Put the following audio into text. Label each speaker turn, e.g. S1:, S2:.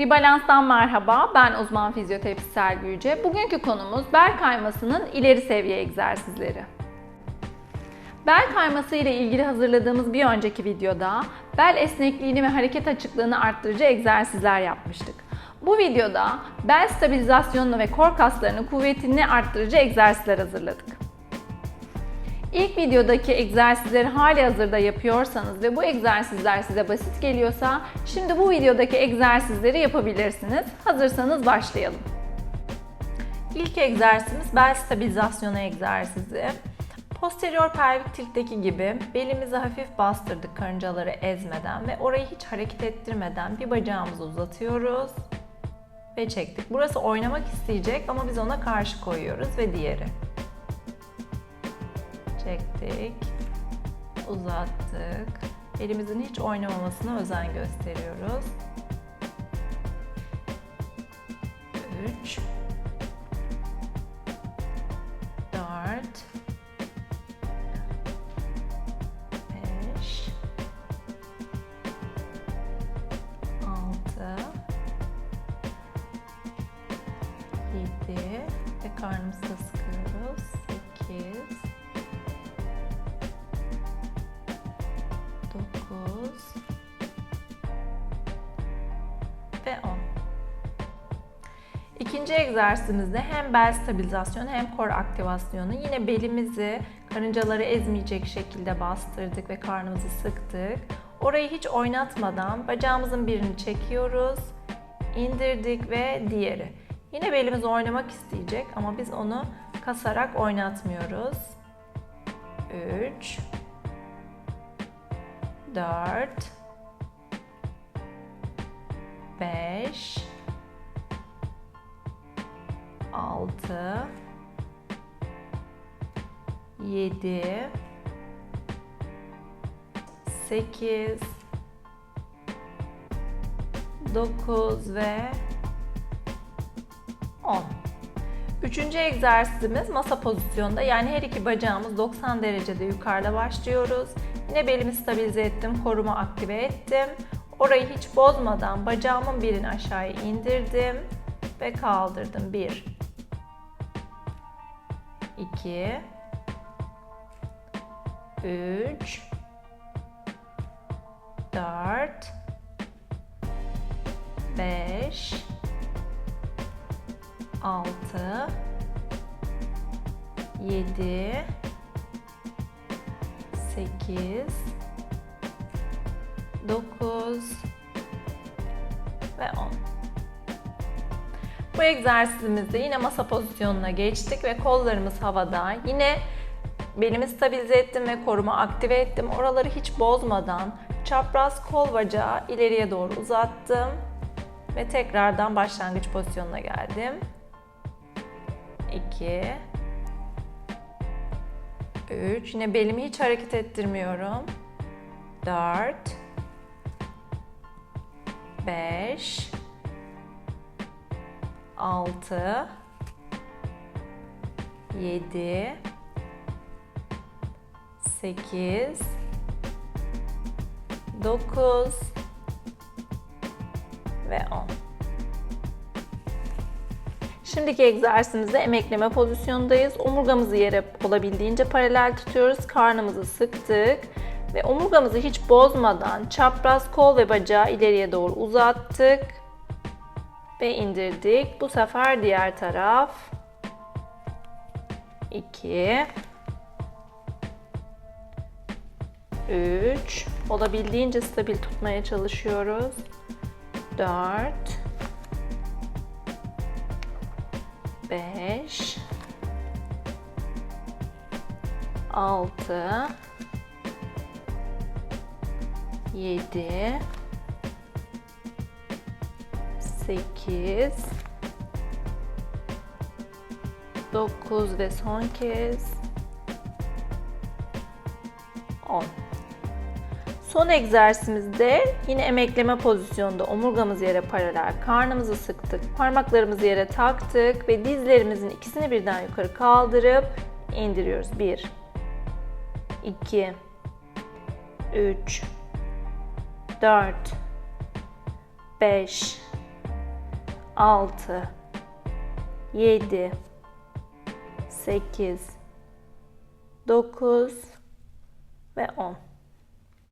S1: Ribalans'tan merhaba, ben uzman fizyoterapist Sergi Yüce. Bugünkü konumuz bel kaymasının ileri seviye egzersizleri. Bel kayması ile ilgili hazırladığımız bir önceki videoda bel esnekliğini ve hareket açıklığını arttırıcı egzersizler yapmıştık. Bu videoda bel stabilizasyonunu ve kor kaslarının kuvvetini arttırıcı egzersizler hazırladık. İlk videodaki egzersizleri hali hazırda yapıyorsanız ve bu egzersizler size basit geliyorsa şimdi bu videodaki egzersizleri yapabilirsiniz. Hazırsanız başlayalım. İlk egzersizimiz bel stabilizasyonu egzersizi. Posterior pelvik tiltteki gibi belimizi hafif bastırdık karıncaları ezmeden ve orayı hiç hareket ettirmeden bir bacağımızı uzatıyoruz ve çektik. Burası oynamak isteyecek ama biz ona karşı koyuyoruz ve diğeri. Çektik. Uzattık. Elimizin hiç oynamamasına özen gösteriyoruz. 3 4 5 6 7 ve karnımızı sıkıyoruz. 8 İkinci egzersizimizde hem bel stabilizasyonu hem kor aktivasyonu. Yine belimizi karıncaları ezmeyecek şekilde bastırdık ve karnımızı sıktık. Orayı hiç oynatmadan bacağımızın birini çekiyoruz, indirdik ve diğeri. Yine belimiz oynamak isteyecek ama biz onu kasarak oynatmıyoruz. 3 4 5 6 7 8 9 ve 10. Üçüncü egzersizimiz masa pozisyonda yani her iki bacağımız 90 derecede yukarıda başlıyoruz. Yine belimi stabilize ettim, korumu aktive ettim. Orayı hiç bozmadan bacağımın birini aşağıya indirdim ve kaldırdım. 1 2 3 4 5 6 7 8 9 ve 10. Bu egzersizimizde yine masa pozisyonuna geçtik ve kollarımız havada. Yine belimi stabilize ettim ve koruma aktive ettim. Oraları hiç bozmadan çapraz kol bacağı ileriye doğru uzattım ve tekrardan başlangıç pozisyonuna geldim. 2 3 yine belimi hiç hareket ettirmiyorum. 4 5 6 7 8 9 ve 10 Şimdiki egzersizimizde emekleme pozisyondayız. Omurgamızı yere olabildiğince paralel tutuyoruz. Karnımızı sıktık ve omurgamızı hiç bozmadan çapraz kol ve bacağı ileriye doğru uzattık ve indirdik. Bu sefer diğer taraf. 2 3 olabildiğince stabil tutmaya çalışıyoruz. 4 5 6 7 8 9 ve son kez. 10 Son egzersizimizde yine emekleme pozisyonda omurgamız yere paralel, karnımızı sıktık, parmaklarımızı yere taktık ve dizlerimizin ikisini birden yukarı kaldırıp indiriyoruz. 1 2 3 4 5 6 7 8 9 ve 10.